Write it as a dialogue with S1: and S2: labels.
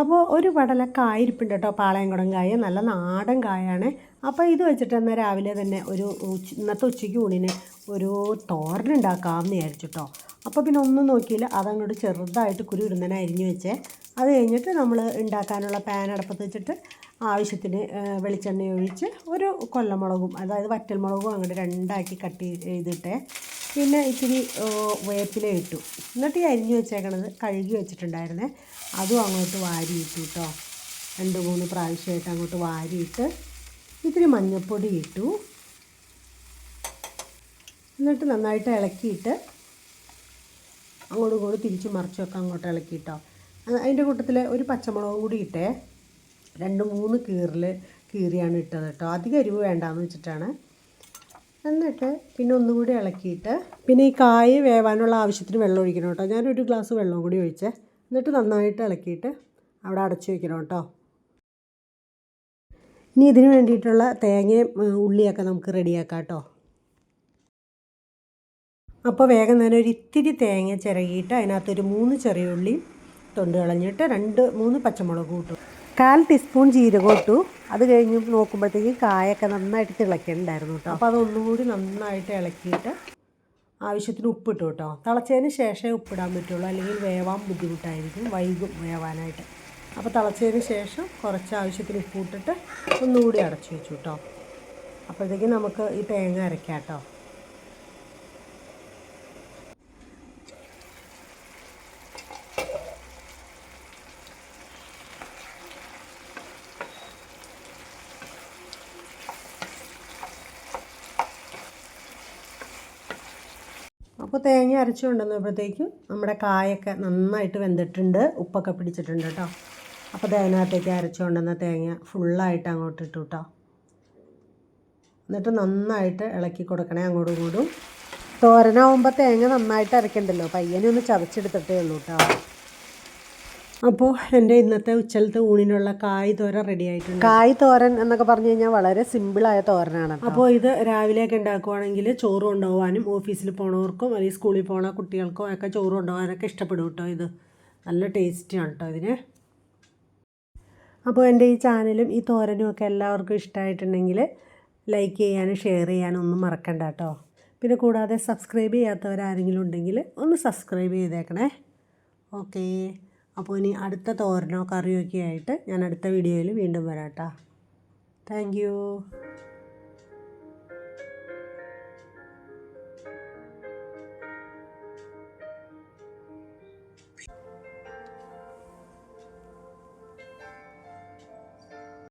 S1: അപ്പോൾ ഒരു പടല കായിരിപ്പുണ്ട് കേട്ടോ പാളയംകുടം കായ. നല്ല നാടൻ കായാണ്. അപ്പോൾ ഇത് വെച്ചിട്ട് എന്നാൽ രാവിലെ തന്നെ ഒരു ഇന്നത്തെ ഉച്ചയ്ക്ക് ഊണിന് ഒരു തോരൻ ഉണ്ടാക്കാമെന്ന് വിചാരിച്ചു കേട്ടോ അപ്പോൾ പിന്നെ ഒന്നും നോക്കിയില്ല. അതങ്ങോട്ട് ചെറുതായിട്ട് കുരു ഇടുന്നതിനെ അരിഞ്ഞു വെച്ചേ. അത് കഴിഞ്ഞിട്ട് നമ്മൾ ഉണ്ടാക്കാനുള്ള പാൻ അടുപ്പത്ത് വെച്ചിട്ട് ആവശ്യത്തിന് വെളിച്ചെണ്ണ ഒഴിച്ച് ഒരു കൊല്ലമുളകും അതായത് വറ്റൽമുളകും അങ്ങോട്ട് രണ്ടാക്കി കട്ട് ചെയ്തിട്ടേ പിന്നെ ഇത്തിരി വേപ്പില ഇട്ടു. എന്നിട്ട് ഈ അരിഞ്ഞു വെച്ചേക്കണത് കഴുകി വെച്ചിട്ടുണ്ടായിരുന്നേ. അതും അങ്ങോട്ട് വാരിയിട്ടു കേട്ടോ രണ്ട് മൂന്ന് പ്രാവശ്യമായിട്ട് അങ്ങോട്ട് വാരിയിട്ട് ഇത്തിരി മഞ്ഞൾപ്പൊടി ഇട്ടു. എന്നിട്ട് നന്നായിട്ട് ഇളക്കിയിട്ട് അങ്ങോട്ടും കൂടി തിരിച്ച് മറിച്ചൊക്കെ അങ്ങോട്ട് ഇളക്കിയിട്ടോ അതിന്റെ കൂട്ടത്തിൽ ഒരു പച്ചമുളകും കൂടി ഇട്ടേ. രണ്ട് മൂന്ന് കീറിൽ കീറിയാണ് ഇട്ടത് കേട്ടോ അധികം എരിവ് വേണ്ടാന്ന് വെച്ചിട്ടാണ്. എന്നിട്ട് പിന്നെ ഒന്നുകൂടി ഇളക്കിയിട്ട് പിന്നെ ഈ കായ് വേവാനുള്ള ആവശ്യത്തിന് വെള്ളം ഒഴിക്കണം കേട്ടോ. ഞാനൊരു ഗ്ലാസ് വെള്ളം കൂടി ഒഴിച്ചേ. എന്നിട്ട് നന്നായിട്ട് ഇളക്കിയിട്ട് അവിടെ അടച്ചു വയ്ക്കണം കേട്ടോ. ഇനി ഇതിന് വേണ്ടിയിട്ടുള്ള തേങ്ങയും ഉള്ളിയൊക്കെ നമുക്ക് റെഡിയാക്കാം കേട്ടോ. അപ്പോൾ വേഗം തന്നെ ഒരു ഇത്തിരി തേങ്ങ ചിരകിയിട്ട് അതിനകത്തൊരു മൂന്ന് ചെറിയ ഉള്ളി തൊണ്ട് കളഞ്ഞിട്ട് രണ്ട് മൂന്ന് പച്ചമുളക് ഇട്ടു കാൽ ടീസ്പൂൺ ജീരകം ഇട്ടു. അത് കഴിഞ്ഞ് നോക്കുമ്പോഴത്തേക്ക് കായൊക്കെ നന്നായിട്ട് തിളയ്ക്കുന്നുണ്ടായിരുന്നു കേട്ടോ. അപ്പോൾ അതൊന്നും കൂടി നന്നായിട്ട് ഇളക്കിയിട്ട് ആവശ്യത്തിന് ഉപ്പിട്ടു കേട്ടോ. തിളച്ചതിന് ശേഷമേ ഉപ്പിടാൻ പറ്റുള്ളൂ. അല്ലെങ്കിൽ വേവാൻ ബുദ്ധിമുട്ടായിരിക്കും. വൈകും വേവാനായിട്ട്. അപ്പോൾ തിളച്ചതിന് ശേഷം കുറച്ച് ആവശ്യത്തിന് ഉപ്പ് ഇട്ടിട്ട് ഒന്നുകൂടി അടച്ചു വെച്ചു കേട്ടോ. അപ്പോഴത്തേക്കും നമുക്ക് ഈ തേങ്ങ അരയ്ക്കാം കേട്ടോ. അപ്പോൾ തേങ്ങ അരച്ചു കൊണ്ടുവന്നപ്പോഴത്തേക്കും നമ്മുടെ കായൊക്കെ നന്നായിട്ട് വെന്തിട്ടുണ്ട് ഉപ്പൊക്കെ പിടിച്ചിട്ടുണ്ട് കേട്ടോ. അപ്പോൾ അതിനകത്തേക്ക് അരച്ചു കൊണ്ടുവന്ന തേങ്ങ ഫുള്ളായിട്ട് അങ്ങോട്ട് ഇട്ടു കേട്ടോ. എന്നിട്ട് നന്നായിട്ട് ഇളക്കി കൊടുക്കണേ അങ്ങോട്ടും ഇങ്ങോട്ടും. തോരനാവുമ്പോൾ തേങ്ങ നന്നായിട്ട് അരക്കണ്ടല്ലോ പയ്യനെ ഒന്ന് ചതച്ചെടുത്തിട്ടേ ഉള്ളൂ കേട്ടോ. അപ്പോൾ എന്റെ ഇന്നത്തെ ഉച്ചലത്തെ ഊണിനുള്ള കായ് തോരൻ റെഡി ആയിട്ടുണ്ട്. കായ് തോരൻ എന്നൊക്കെ പറഞ്ഞു കഴിഞ്ഞാൽ വളരെ സിമ്പിളായ തോരനാണ് അപ്പോൾ ഇത് രാവിലെയൊക്കെ ഉണ്ടാക്കുവാണെങ്കിൽ ചോറ് കൊണ്ടുപോകാനും ഓഫീസിൽ പോണവർക്കും അല്ലെങ്കിൽ സ്കൂളിൽ പോണ കുട്ടികൾക്കും ഒക്കെ ചോറ് കൊണ്ടുപോകാനൊക്കെ ഇഷ്ടപ്പെടും കേട്ടോ ഇത്. നല്ല ടേസ്റ്റിയാണ് കേട്ടോ ഇതിന്. അപ്പോൾ എന്റെ ഈ ചാനലും ഈ തോരനും ഒക്കെ എല്ലാവർക്കും ഇഷ്ടമായിട്ടുണ്ടെങ്കിൽ ലൈക്ക് ചെയ്യാനും ഷെയർ ചെയ്യാനും ഒന്നും മറക്കണ്ട കേട്ടോ. പിന്നെ കൂടാതെ സബ്സ്ക്രൈബ് ചെയ്യാത്തവരാരെങ്കിലും ഉണ്ടെങ്കിൽ ഒന്ന് സബ്സ്ക്രൈബ് ചെയ്തേക്കണേ. ഓക്കേ അപ്പോൾ ഇനി അടുത്ത തോരനോ കറിയോ ഒക്കെ ആയിട്ട് ഞാൻ അടുത്ത വീഡിയോയിൽ വീണ്ടും വരാം കേട്ടോ. താങ്ക്